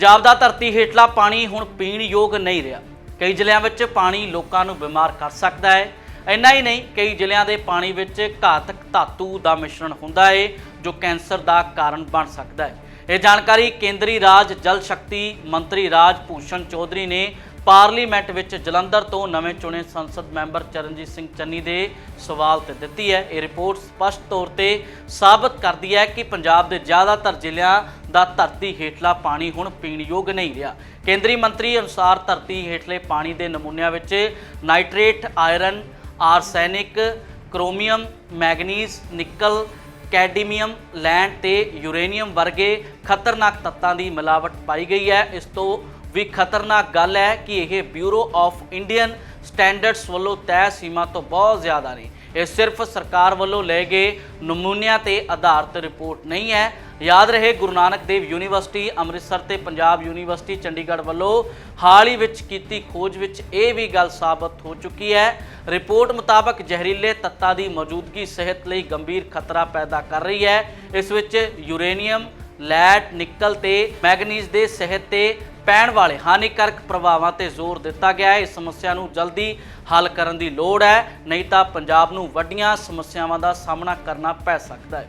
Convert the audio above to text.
ਪੰਜਾਬ ਦਾ ਧਰਤੀ ਹੇਠਲਾ ਪਾਣੀ ਹੁਣ ਪੀਣ ਯੋਗ ਨਹੀਂ ਰਿਹਾ। ਕਈ ਜ਼ਿਲ੍ਹਿਆਂ ਵਿੱਚ ਪਾਣੀ ਲੋਕਾਂ ਨੂੰ ਬਿਮਾਰ ਕਰ ਸਕਦਾ ਹੈ। ਇੰਨਾ ਹੀ ਨਹੀਂ, ਕਈ ਜ਼ਿਲ੍ਹਿਆਂ ਦੇ ਪਾਣੀ ਵਿੱਚ ਘਾਤਕ ਧਾਤੂ ਦਾ ਮਿਸ਼ਰਣ ਹੁੰਦਾ ਹੈ ਜੋ ਕੈਂਸਰ ਦਾ ਕਾਰਨ ਬਣ ਸਕਦਾ ਹੈ। ਇਹ ਜਾਣਕਾਰੀ ਕੇਂਦਰੀ ਰਾਜ ਜਲ ਸ਼ਕਤੀ ਮੰਤਰੀ ਰਾਜ ਭੂਸ਼ਣ ਚੌਧਰੀ ਨੇ ਪਾਰਲੀਮੈਂਟ ਵਿੱਚ ਜਲੰਧਰ ਤੋਂ ਨਵੇਂ ਚੁਣੇ ਸੰਸਦ ਮੈਂਬਰ ਚਰਨਜੀਤ ਸਿੰਘ ਚੰਨੀ ਦੇ ਸਵਾਲ ਤੇ ਦਿੱਤੀ ਹੈ। ਇਹ ਰਿਪੋਰਟ ਸਪਸ਼ਟ ਤੌਰ ਤੇ ਸਾਬਤ ਕਰਦੀ ਹੈ ਕਿ ਪੰਜਾਬ ਦੇ ਜ਼ਿਆਦਾਤਰ ਜ਼ਿਲ੍ਹਿਆਂ ਦਾ ਧਰਤੀ ਹੇਠਲਾ ਪਾਣੀ ਹੁਣ ਪੀਣ ਯੋਗ ਨਹੀਂ ਰਿਹਾ। ਕੇਂਦਰੀ ਮੰਤਰੀ ਅਨੁਸਾਰ ਧਰਤੀ ਹੇਠਲੇ ਪਾਣੀ ਦੇ ਨਮੂਨਿਆਂ ਵਿੱਚ nitrate, iron, arsenic, chromium, manganese, nickel, cadmium, lead ਤੇ ਯੂਰੇਨੀਅਮ ਵਰਗੇ ਖਤਰਨਾਕ ਤੱਤਾਂ ਦੀ ਮਿਲਾਵਟ ਪਾਈ ਗਈ ਹੈ। ਇਸ ਤੋਂ ਵੀ ਖਤਰਨਾਕ ਗੱਲ ਹੈ ਕਿ ਇਹ ਬਿਊਰੋ ਆਫ ਇੰਡੀਅਨ ਸਟੈਂਡਰਡਸ ਵੱਲੋਂ ਤੈਅ ਸੀਮਾ ਤੋਂ ਬਹੁਤ ਜ਼ਿਆਦਾ ਨੇ। ਇਹ ਸਿਰਫ ਸਰਕਾਰ ਵੱਲੋਂ ਲਏ ਗਏ ਨਮੂਨਿਆਂ ਤੇ ਆਧਾਰਿਤ ਰਿਪੋਰਟ ਨਹੀਂ ਹੈ। ਯਾਦ ਰਹੇ ਗੁਰੂ ਨਾਨਕ ਦੇਵ ਯੂਨੀਵਰਸਿਟੀ ਅੰਮ੍ਰਿਤਸਰ ਤੇ ਪੰਜਾਬ ਯੂਨੀਵਰਸਿਟੀ ਚੰਡੀਗੜ੍ਹ ਵੱਲੋਂ ਹਾਲ ਹੀ ਵਿੱਚ ਕੀਤੀ ਖੋਜ ਵਿੱਚ ਇਹ ਵੀ ਗੱਲ ਸਾਬਤ ਹੋ ਚੁੱਕੀ ਹੈ। ਰਿਪੋਰਟ ਮੁਤਾਬਕ ਜ਼ਹਿਰੀਲੇ ਤੱਤਾਂ ਦੀ ਮੌਜੂਦਗੀ ਸਿਹਤ ਲਈ ਗੰਭੀਰ ਖਤਰਾ ਪੈਦਾ ਕਰ ਰਹੀ ਹੈ। ਇਸ ਵਿੱਚ ਯੂਰੇਨੀਅਮ ਲੈਡ ਨਿਕਲ ਤੇ ਮੈਗਨੀਜ਼ ਦੇ ਸਿਹਤ ਤੇ ਪੈਣ ਵਾਲੇ ਹਾਨੀਕਾਰਕ ਪ੍ਰਭਾਵਾਂ ਤੇ ਜ਼ੋਰ ਦਿੱਤਾ ਗਿਆ ਹੈ। ਇਸ ਸਮੱਸਿਆ ਨੂੰ ਜਲਦੀ ਹੱਲ ਕਰਨ ਦੀ ਲੋੜ ਹੈ। ਨਹੀਂ ਤਾਂ ਪੰਜਾਬ ਨੂੰ ਵੱਡੀਆਂ ਸਮੱਸਿਆਵਾਂ ਦਾ ਸਾਹਮਣਾ ਕਰਨਾ ਪੈ ਸਕਦਾ ਹੈ।